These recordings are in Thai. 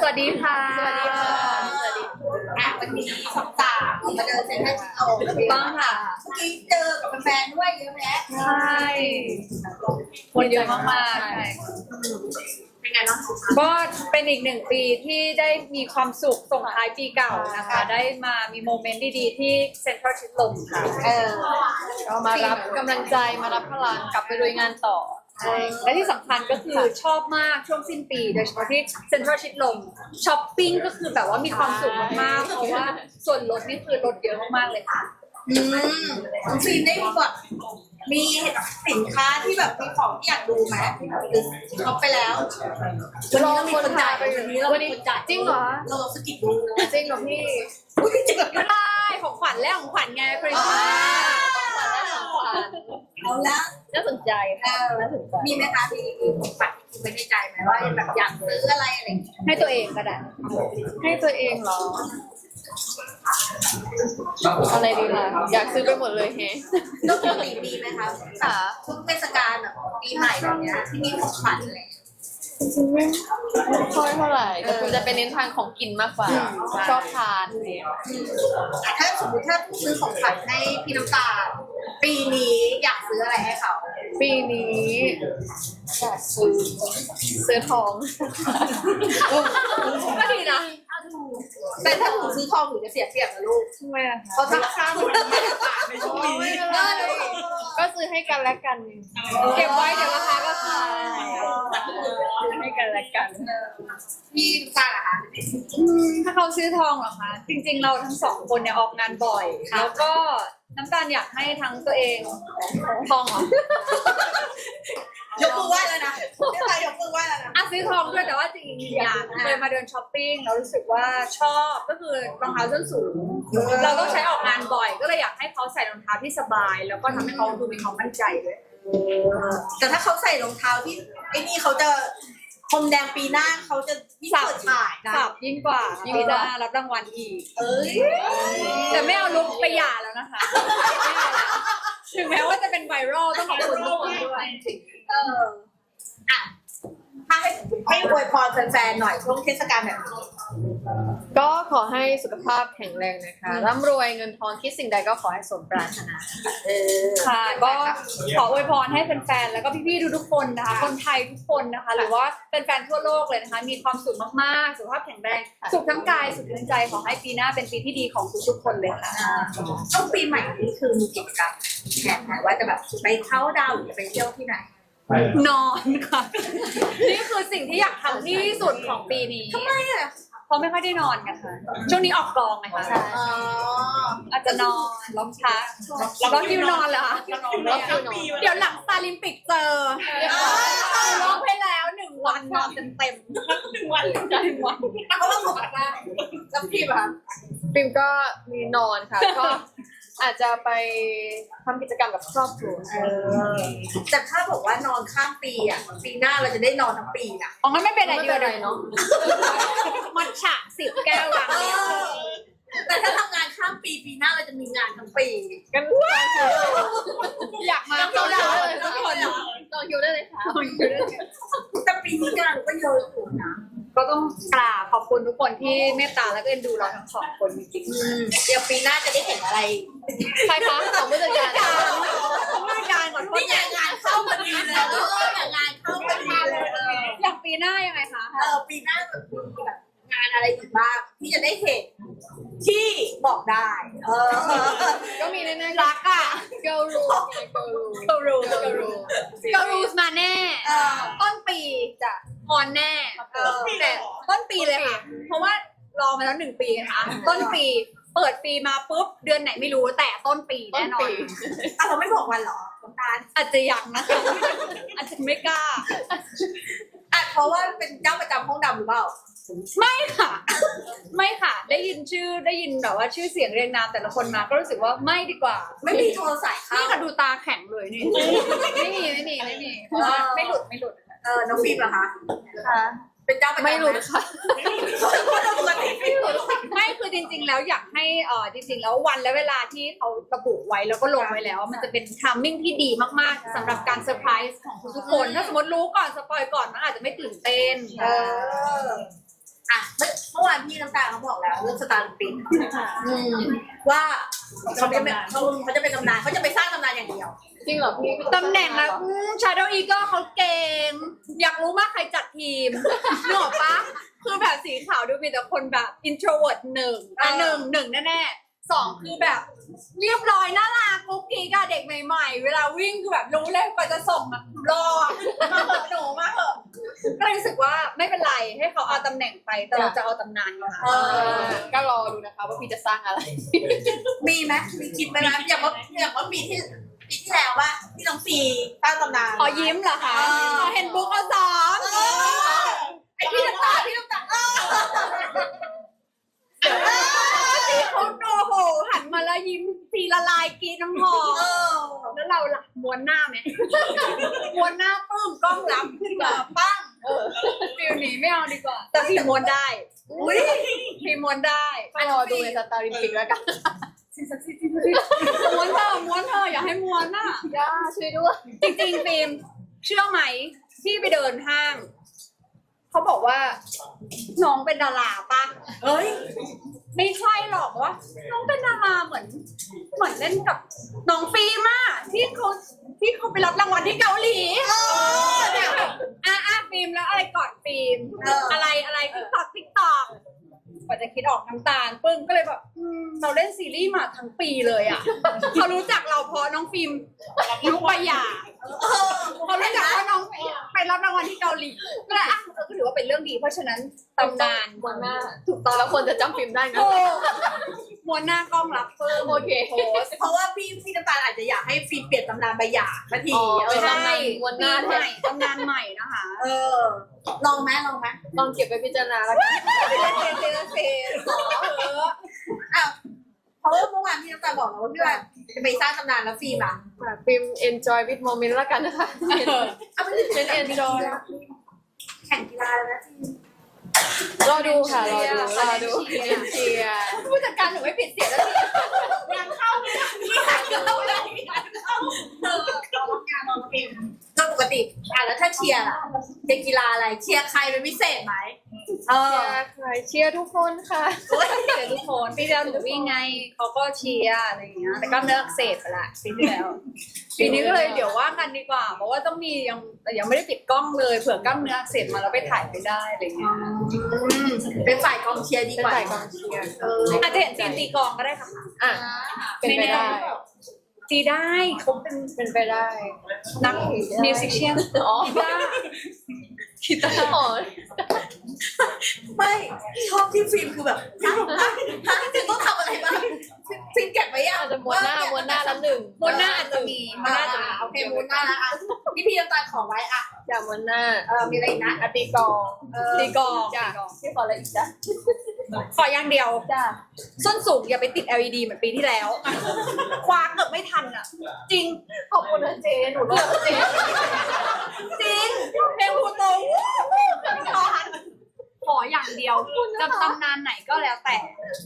สวัสดีค่ะ สวัสดีค่ะสวัสดีอะวันนี้สองสามมาเดินเซ็นทรัลชิดลมถูกต้องค่ะเมื่อกี้เจอกับแฟนๆด้วยเยอะแยะใช่คนเยอะมากๆใช่เป็นไงบ้างก็เป็นอีกหนึ่งปีที่ได้มีความสุขส่งท้ายปีเก่านะคะ ได้มามีโมเมนต์ดีๆ ที่เซ็นทรัลชิดลมค่ะเออก็มารับกำลังใจมารับพลังกลับไปลุยงานต่อ ใช่และที่สำคัญก็คือชอบมากช่วงสิ้นปีโดยเฉพาะที่เซ็นทรัลชิดลมช้อปปิ้งก็คือแบบว่ามีความสุขมากๆเพราะว่าส่วนลดนี่คือลดเยอะมากๆเลยค่ะ อืมน้องฟิล์มได้แบบมีสินค้าที่แบบมีของที่อยากดูไหมหรือช็อปไปแล้ววันนี้เรามีคนจ่ายวันนี้เรามีคนจ่ายจริงเหรอ เราสกิดดูจริงเหรอพี่อุ๊ยจริงเหรอก็ได้ของขวัญแรกของขวัญไงคริสต์มาสเอาละน่า สนใจเอค่ะอน่าสนใจมีไหมคะมีมีของขวัญที่ไม่ได้ใจไหมว่าแบบอยากซื้ออะไรอะไรอย่างเงี้ยให้ตัวเองก็ได้ให้ตัวเองเหรอ อะไรดีล่ะอยากซื้อไปหมดเลยแฮะแล้วปกติมีไหมคะค่ะช่วงเทศกาลแบบปีใหม่แบบเนี้ยที่มีของขวัญอะไรอย่างเงี้ยไม่ค่อยเท่าไหร่แต่คุณจะเป็นเน้นทางของกินมากกว่าชอบทานเนี่ยอะถ้าสมมติถ้าซื้อของขวัญให้พี่น้ำตาลปีนี้อยากซื้ออะไรให้เขา ปีนี้อยากซื้อซื้อทอง ก็ดีนะ แต่ถ้าหนูซื้อทองหนูจะเสียเปรียบนะลูกทำไมอะคะเพราะถ้าค่ามันไม่ได้ต่างในช่วงนี้ไม่เป็นไรก็ซื้อให้กันและกัน เก็บไว้เดี๋ยวราคาก็ขึ้นซื้อให้กันและกัน พี่น้ำตาลอะคะอืมถ้าเขาซื้อทองเหรอคะ จริง ๆ เราทั้งสองคนเนี่ยออกงานบ่อย แล้วก็ น้ำตาลอยากให้ทั้งตัวเองทองเหรอยกมือไหว้แล้วนะพี่น้ำตาลยกมือไหว้แล้วนะอะซื้อทองด้วยแต่ว่าจริงๆอยากเคยมาเดินช้อปปิ้งแล้วรู้สึกว่าชอบก็คือรองเท้าส้นสูง เราต้องใช้ออกงานบ่อย ก็เลยอยากให้เขาใส่รองเท้าที่สบาย แล้วก็ทำให้เขาดูมีความมั่นใจด้วยแต่ถ้าเขาใส่รองเท้าที่ไอ้นี่เขาจะ พรมแดงปีหน้าเขาจะยิ่งเปิดฉายนะ สับยิ่งกว่ายิ่ยิ่งงกกว่าว่ารับรางวัลอีก เอ้ยแต่ไม่เอาลุกไปหย่าแล้วนะคะไม่เอาละถึงแม้ว่าจะเป็นไวรัลต้องขอบคุณทุกคนด้วยเอออะถ้าให้ให้อวยพรแฟนๆหน่อยช่วงเทศกาลแบบนี้ ก็ขอให้สุขภาพแข็งแรงนะคะร่ำรวยเงินทองคิดสิ่งใดก็ขอให้สมปรารถนาเออค่ะก็ขออวยพรให้แฟนๆ แล้วก็พี่ๆ ทุกๆ คนนะคะ คนไทยทุกคนนะคะ หรือว่าแฟนๆ ทั่วโลกเลยนะคะ มีความสุขมากๆ สุขภาพแข็งแรง สุขทั้งกาย สุขทั้งใจ ขอให้ปีหน้าเป็นปีที่ดีของทุกๆ คนเลยค่ะช่วงปีใหม่นี้คือมีกิจกรรมแผนไหมว่าจะแบบไปเข้าดาวน์หรือไปเที่ยวที่ไหนนอนค่ะ นี่คือสิ่งที่อยากทำที่สุดของปีนี้ทำไมอะ เพราะไม่ค่อยได้นอนกันค่ะ ช่วงนี้ออกกองไงคะอ๋ออาจจะนอนล้มชักแล้วคิวนอนเหรอคะแล้วคิวนอนเดี๋ยวหลังซาลิมปิกเจอร้องไปแล้วหนึ่งวันนอนเต็มๆหนึ่งวันหนึ่งวันเพราะว่าผมได้แล้วพี่แบบฟิล์มก็มีนอนค่ะก็ อาจจะไปทำกิจกรรมกับครอบครัวแต่ถ้าบอกว่านอนข้ามปีอะปีหน้าเราจะได้นอนทั้งปีอะอ๋องั้นไม่เป็นไรไม่ดีเป็นไรเลยเนาะมันฉะสิบแก้ววางเนี่ยแต่ถ้าทำงานข้ามปีปีหน้าเราจะมีงานทั้งปีกันอยากมาจองก็คิวได้ได้เลยทุกคนจองคิวได้เลยค่ะแต่ปีนี้งานก็เยอะอยู่นะก็ต้องกราบขอบคุณทุกคนที่เมตตาและก็เอ็นดูเราทั้งสองคนจริงอืมเดี๋ยวปีหน้าจะได้เห็นอะไร ใครคะของผู้จัดการๆผู้การขอโทษนี่ไงงานเข้าพอดีเลยเอองานเข้าพอดีเลยเอออย่างปีหน้ายังไงคะเออปีหน้าแบบมีแบบงานอะไรอีกบ้างที่จะได้เห็นที่บอกได้ เออ ก็มีแน่ๆรักอะเกิร์ลรูมไงเกิร์ลรูมเกรูเกิร์ลรูมเกรูสมาแน่เออต้นปีจะออนแน่เออแต่ต้นปีเลยค่ะ เพราะว่ารอมาแล้วหนึ่งปีนะคะต้นปีเปิดปีมาปุ๊บเดือนไหนไม่รู้แต่ต้นปีต้แน่นนอปีน อะเราไม่บอกวันเหรอน้ำตาลอาจจะยังนะคะ อาจจะไม่กล้า อะเพราะว่าเป็นเจ้าประจำห้องดำหรือเปล่า ไม่ค่ะ ไม่ค่ะ ได้ยินชื่อได้ยินแบบว่าชื่อเสียงเรียงนามแต่ละคนมาก็รู้สึกว่าไม่ดีกว่าไม่มีโทรสายเข้า นี่ค่ะดูตาแข็งเลยนี่ ไม่มีไม่มีไม่มีเพราะว่าไม่หลุดไม่หลุดค่ะเออ น้องฟิล์มเหรอคะ ค่ะ เป็นเจ้าประจำไม่รู้ค่ะปกติไม่รู้ไม่คือจริง ๆ แล้วอยากให้เอ่อจริง ๆ แล้ววันและเวลาที่เขาระบุไว้แล้วก็ลงไว้แล้ว มันจะเป็นทัมมิ่งที่ดีมากๆสำหรับการเซอร์ไพรส์ของทุกๆคน ถ้าสมมติรู้ก่อนสปอยก่อนมันอาจจะไม่ตื่นเต้นเอออะเมื่อเมื่อวานพี่น้ำตาลเขาบอกแล้วเรื่องสตาร์ลิมปิกอืมว่าเขาจะเป็นเขาเขาจะเป็นตำนานเขาจะไปสร้างตำนานอย่างเดียว จริงเหรอพี่ตำแหน่งอะชาโดว์อีเกิลเขาเก่ง อยากรู้มากใครจัดทีมนึกออกปะคือแบบสีขาวดูมีแต่คนแบบ introvert หนึ่งอะหนึ่งหนึ่งแน่ๆสองคือแบบ เรียบร้อยน่ารักกุ๊กกิ๊กอะเด็กใหม่ๆ เวลาวิ่งคือแบบรู้เลยกว่าจะส่งอะรอมาเหอะหนูมาเหอะก็เลยรู้สึกว่าไม่เป็นไรให้เขาเอาตำแหน่งไปแต่เราจะเอาตำนานมาเออก็รอดูนะคะว่าพี่จะสร้างอะไร มีไหมมีคิดไหมนะอย่างว่าอย่างว่าปีที่ ปีที่แล้วว่าที่น้องฟีสร้างตำนานขอยิ้มเหรอคะเออขอเห็นบุ๊กเอาสองเออไอพี่น้ำตาลพี่น้ำตาลเออเขาโอ้โหหันมาแล้วยิ้มสีละลายกรีดน้ำหอมเออแล้วเราล่ะม้วนหน้าไหมม้วนหน้าปึ้งกล้องรับขึ้นมาปั้งเออฟิลนี้ไม่เอาดีกว่า แต่พี่ม้วนได้อุ้ยพี่ม้วนได้ก็รอดูในสตาร์ลิมปิกแล้วกัน ม้วนเธอะม้วนเธอะอย่าให้ม้วนน่ะ ย่าช่วยด้วย จริงๆฟิล์มเชื่อไหมที่ไปเดินห้าง เขาบอกว่า น้องเป็นดาราปะเฮ้ย ไม่ใช่หรอกว่า น้องเป็นดาราเหมือน เหมือนเล่นกับน้องฟิล์มอะที่เขาที่เขาไปรับรางวัลที่เกาหลีเออเนี่ยอะอะฟิล์มแล้วอะไรก่อนฟิล์มเออออะไรอะไรติ๊กตอกติ๊กตอก กว่าจะคิดออกน้ำตาลปึ้งก็เลยแบบอืมเราเล่นซีรีส์มาทั้งปีเลยอะ เขารู้จักเราเพราะน้องฟิล์มยุคปยาเออเขารู้จักว่าน้องไปรับรางวัลที่เกาหลีก็เลยอะเออก็ถือว่าเป็นเรื่องดี เพราะฉะนั้นตำนานวันหน้าถูกต้องแล้วคนจะจำฟิล์มได้ไงโอ้มวนหน้ากล้องรับเพิ่มโอเคโพสต์เพราะว่าพี่พี่น้ำตาลอาจจะอยากให้ฟิล์มเปลี่ยนตำนานใบหย่าสักทีอ๋อเออใช่ใช่วันหน้าปีใหม่ตำนานใหม่นะคะเออลองไหมลองไหมลองเก็บไปพิจารณาแล้วกันเซนเซนอ้าวเพราะว่าเมื่อวานพี่น้ำตาลบอกแล้วว่าพี่ว่าจะไปสร้างตำนานแล้วฟิล์มอะฟิล์ม enjoy with moment แล้วกันนะคะ เอาไปเล่นเป็น enjoy แข่งกีฬาแล้วนะรอดูค่ะรอดูรอดูเชียร์ผู้จัดการหนูไม่ผิดเสียแล้วทีงานเข้าเลยงานเข้าเลยงานเข้าเออเอางานเอาฟิล์มก็ปกติอะแล้วถ้าเชียร์ล่ะ เชียร์กีฬาอะไรเชียร์ใครเป็นพิเศษไหมเออใครเชียร์ทุกคนค่ะเชียร์ทุกคนปีที่แล้วหนูวิ่งไงเขาก็เชียร์อะไรอย่างเงี้ยแต่ก็เลิกเสพไปละปีที่แล้วปีนี้ก็เลยเดี๋ยวว่ากันดีกว่า เพราะว่าต้องมียังแต่ยังไม่ได้ปิดกล้องเลยเผื่อกล้ามเนื้ออักเสบมาแล้วไปถ่ายไม่ได้อะไรเงี้ยอืมเป็นฝ่ายกองเชียร์ดีเป็นกว่าฝ่ายกองเชียร์เอออาจจะเห็นทีมตีกลองก็ได้ค่ะ อะ เป็นไปได้ ตีได้เขาเป็นเป็นไปได้ นักมิวสิชเชียนอ๋อกีตาร์คิดตลอดไม่ชอบที่ฟิล์มคือแบบฮะฮะฮะจะต้องทำอะไรบ้างฟิล์มเก็บไว้ยังอาจจะม้วนหน้าม้วนหน้าแล้วหนึ่งบนหน้าอาจจะมีบนหอ่าน้าจะมีโอเคมูนหน้าละอะพี่พี่น้ำตาลขอไว้อะอย่าม้วนหน้าเออมีอะไรอีกนะอะตีกลองเออตีกลองจ้ะพี่ขออะไรอีกจ้ะ ขออย่างเดียว จ้ะส้นสูงอย่าไปติด LED เหมือนปีที่แล้ว คว้าเกือบไม่ทันอะ จริง ขอบคุณนะเจหนูเลือกเจจริงเพลงพูโตขอขออย่างเดียวจะตำนานไหนก็แล้วแต่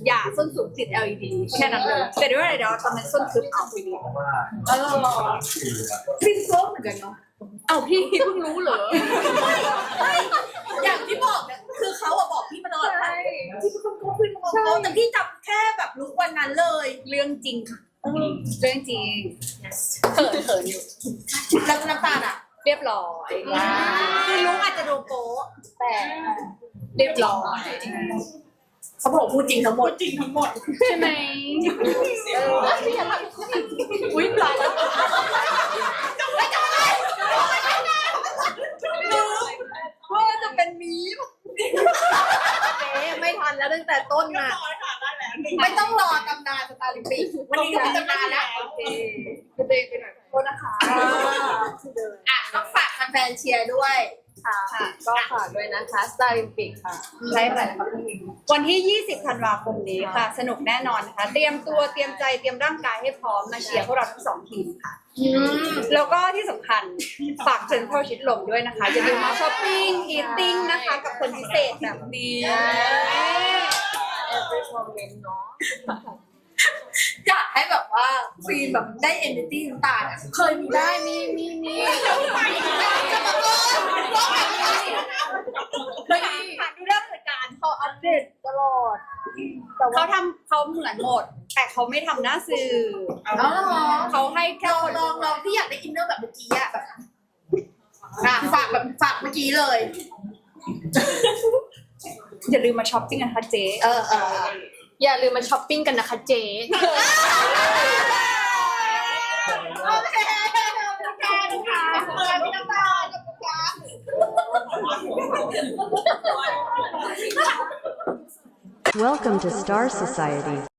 อย่าส้นสูงติด LED แค่นั้นเลยแต่เดี๋ยวเดี๋ยวตอนนั้นส้นทึบเอาไปดีเออฟิล์มโซ่เหมือนกันเนาะเอาพี่เพิ่งรู้เหรออย่างที่บอกเนี่ยคือเขาอะบอกพี่มาตลอ ดว่ที่เป็นคนโกงฟิล์มโกงแต่พี่จับแค่แบบลุกวันนั้นเลย เรื่องจริงค่ะเรื่องจริงเขินเขินอยู่แล้วน้ำตาลอะเรียบร้อยคือรู้อาจจะดูโป๊ะแต่เรียบร้อยเขาบอกพูดจริงทั้งหมดจริงทั้งหมดใช่ไหมอุ้ยตายแล้วว่าจะเป็นมีมเจไม่ทัน แล้วตั้งแต่ต้นน่ะไม่ต้องรอตำนานสตาร์ลิมปิกวันนี้ก็มีตำนานแล้วโอเคคุณเจไปหน่อยโทษนะคะอะต้องฝากแฟนๆเชียร์ด้วย ค่ะ ก็ฝากด้วยนะคะ Star Olympic ค่ะใช่ค่ะวันที่ 20 ธันวาคมนี้ค่ะ สนุกแน่นอนนะคะ เตรียมตัวเตรียมใจเตรียมร่างกายให้พร้อมมาเชียร์พวกเราทั้งสองทีมค่ะแล้วก็ที่สำคัญฝากเซ็นทรัลชิดลมด้วยนะคะอย่าลืมมาช้อปปิ้งอีทติ้งนะคะ กับคนพิเศษแบบนี้ every moment เนาะอยากให้แบบว่าฟีนแบบได้เอเนอร์จี้น้ำตาลอะเคยมีได้ได้มีมีมีจะมาเกินเคยผ่านดูเรื่องเหตุการณ์เขาเขาทำเขาเหมือนหมด แต่เขาไม่ทำหน้าสื่ออ๋อเหรอเขาให้แค่ลองคนลองลองที่อยากได้อินเนอร์แบบเมื่อกี้อะแบบอะฝากแบบฝากเมื่อกี้เลย อย่าลืมมาช้อปปิ้งกันค่ะเจ๊เออเอออย่าลืมมาช้อปปิ้งกันนะคะเจ๊โอเคโอเคค่ะเปิดพี่น้ำตาลนะคะ Welcome to Star Society.